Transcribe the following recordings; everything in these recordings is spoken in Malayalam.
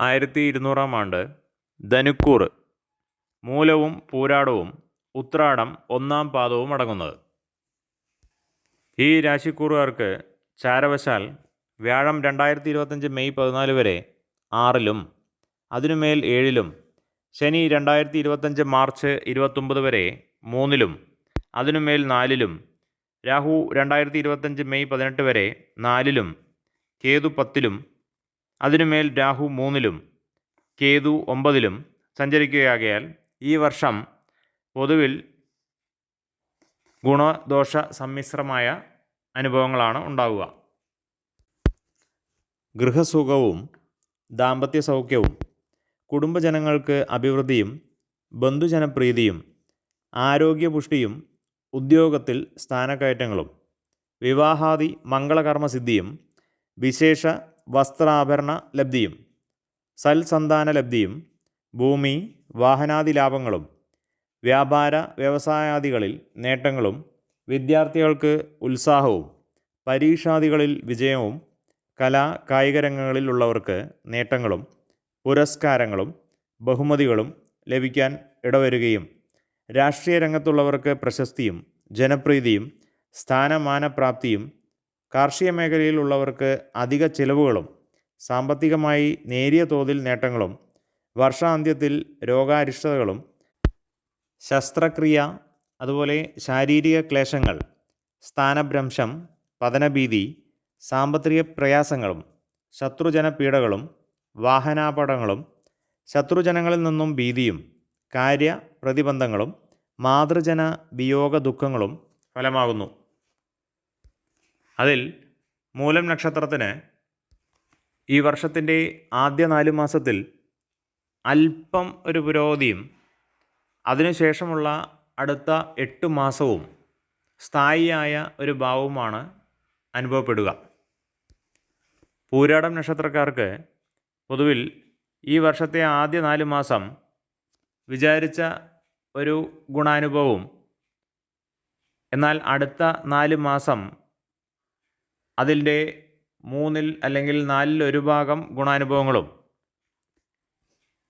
ആയിരത്തി ഇരുന്നൂറാം ആണ്ട് ധനുക്കൂർ. മൂലവും പൂരാടവും ഉത്രാടം ഒന്നാം പാദവും അടങ്ങുന്നത്. ഈ രാശിക്കൂറുകാർക്ക് ചാരവശാൽ വ്യാഴം രണ്ടായിരത്തി ഇരുപത്തഞ്ച് മെയ് പതിനാല് വരെ ആറിലും അതിനുമേൽ ഏഴിലും ശനി രണ്ടായിരത്തി ഇരുപത്തഞ്ച് മാർച്ച് ഇരുപത്തൊമ്പത് വരെ മൂന്നിലും അതിനുമേൽ നാലിലും രാഹു രണ്ടായിരത്തി ഇരുപത്തഞ്ച് മെയ് പതിനെട്ട് വരെ നാലിലും കേതു പത്തിലും അതിനുമേൽ രാഹു മൂന്നിലും കേതു ഒമ്പതിലും സഞ്ചരിക്കുകയാകയാൽ ഈ വർഷം പൊതുവിൽ ഗുണദോഷ സമ്മിശ്രമായ അനുഭവങ്ങളാണ് ഉണ്ടാവുക. ഗൃഹസുഖവും ദാമ്പത്യ സൗഖ്യവും കുടുംബജനങ്ങൾക്ക് അഭിവൃദ്ധിയും ബന്ധുജനപ്രീതിയും ആരോഗ്യപുഷ്ടിയും ഉദ്യോഗത്തിൽ സ്ഥാനക്കയറ്റങ്ങളും വിവാഹാദി മംഗളകർമ്മസിദ്ധിയും വിശേഷ വസ്ത്രാഭരണ ലബ്ധിയും സൽസന്താന ലബ്ധിയും ഭൂമി വാഹനാദി ലാഭങ്ങളും വ്യാപാര വ്യവസായാദികളിൽ നേട്ടങ്ങളും വിദ്യാർത്ഥികൾക്ക് ഉത്സാഹവും പരീക്ഷാദികളിൽ വിജയവും കലാ കായിക രംഗങ്ങളിലുള്ളവർക്ക് നേട്ടങ്ങളും പുരസ്കാരങ്ങളും ബഹുമതികളും ലഭിക്കാൻ ഇടവരുകയും രാഷ്ട്രീയ രംഗത്തുള്ളവർക്ക് പ്രശസ്തിയും ജനപ്രീതിയും സ്ഥാനമാനപ്രാപ്തിയും കാർഷിക മേഖലയിലുള്ളവർക്ക് അധിക ചിലവുകളും സാമ്പത്തികമായി നേരിയ തോതിൽ നേട്ടങ്ങളും വർഷാന്ത്യത്തിൽ രോഗാരിഷ്ടതകളും ശസ്ത്രക്രിയ അതുപോലെ ശാരീരിക ക്ലേശങ്ങൾ സ്ഥാനഭ്രംശം പതനഭീതി സാമ്പത്തിക പ്രയാസങ്ങളും ശത്രുജന പീഡകളും വാഹനാപടങ്ങളും ശത്രുജനങ്ങളിൽ നിന്നും ഭീതിയും കാര്യ പ്രതിബന്ധങ്ങളും മാതൃജന വിയോഗ ദുഃഖങ്ങളും ഫലമാകുന്നു. അതിൽ മൂലം നക്ഷത്രത്തിന് ഈ വർഷത്തിന്റെ ആദ്യ നാല് മാസത്തിൽ അല്പം ഒരു പുരോഗതിയും അതിനുശേഷമുള്ള അടുത്ത എട്ട് മാസവും സ്ഥായിയായ ഒരു ഭാവവുമാണ് അനുഭവപ്പെടുക. പൂരാടം നക്ഷത്രക്കാർക്ക് പൊതുവിൽ ഈ വർഷത്തെ ആദ്യ നാല് മാസം വിചാരിച്ച ഒരു ഗുണാനുഭവവും എന്നാൽ അടുത്ത നാല് മാസം അതിന്റെ മൂന്നിൽ അല്ലെങ്കിൽ നാലിൽ ഒരു ഭാഗം ഗുണാനുഭവങ്ങളും.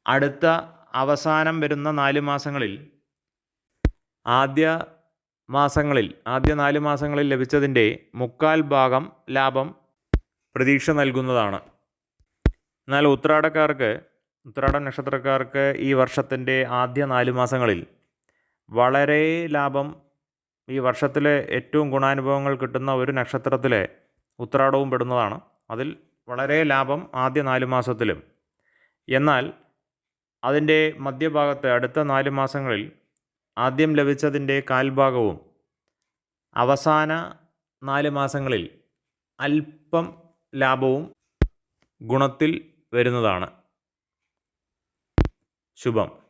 അടുത്ത അവസാനം വരുന്ന നാല് മാസങ്ങളിൽ ആദ്യ മാസങ്ങളിൽ ആദ്യ നാല് മാസങ്ങളിൽ ലഭിച്ചതിന്റെ മുക്കാൽ ഭാഗം ലാഭം പ്രതീക്ഷ നൽകുന്നതാണ്. എന്നാൽ ഉത്രാടക്കാർക്ക് ഉത്രാട നക്ഷത്രക്കാർക്ക് ഈ വർഷത്തിന്റെ ആദ്യ നാല് മാസങ്ങളിൽ വളരെ ലാഭം ഈ വർഷത്തിലെ ഏറ്റവും ഗുണാനുഭവങ്ങൾ കിട്ടുന്ന ഒരു നക്ഷത്രത്തിലെ ഉത്രാടവും പെടുന്നതാണ്. അതിൽ വളരെ ലാഭം ആദ്യ നാല് മാസത്തിലും. എന്നാൽ അതിന്റെ മധ്യഭാഗത്ത് അടുത്ത നാല് മാസങ്ങളിൽ ആദ്യം ലഭിച്ചതിന്റെ കാൽഭാഗവും അവസാന നാല് മാസങ്ങളിൽ അല്പം ലാഭവും ഗുണത്തിൽ വരുന്നതാണ്. ശുഭം.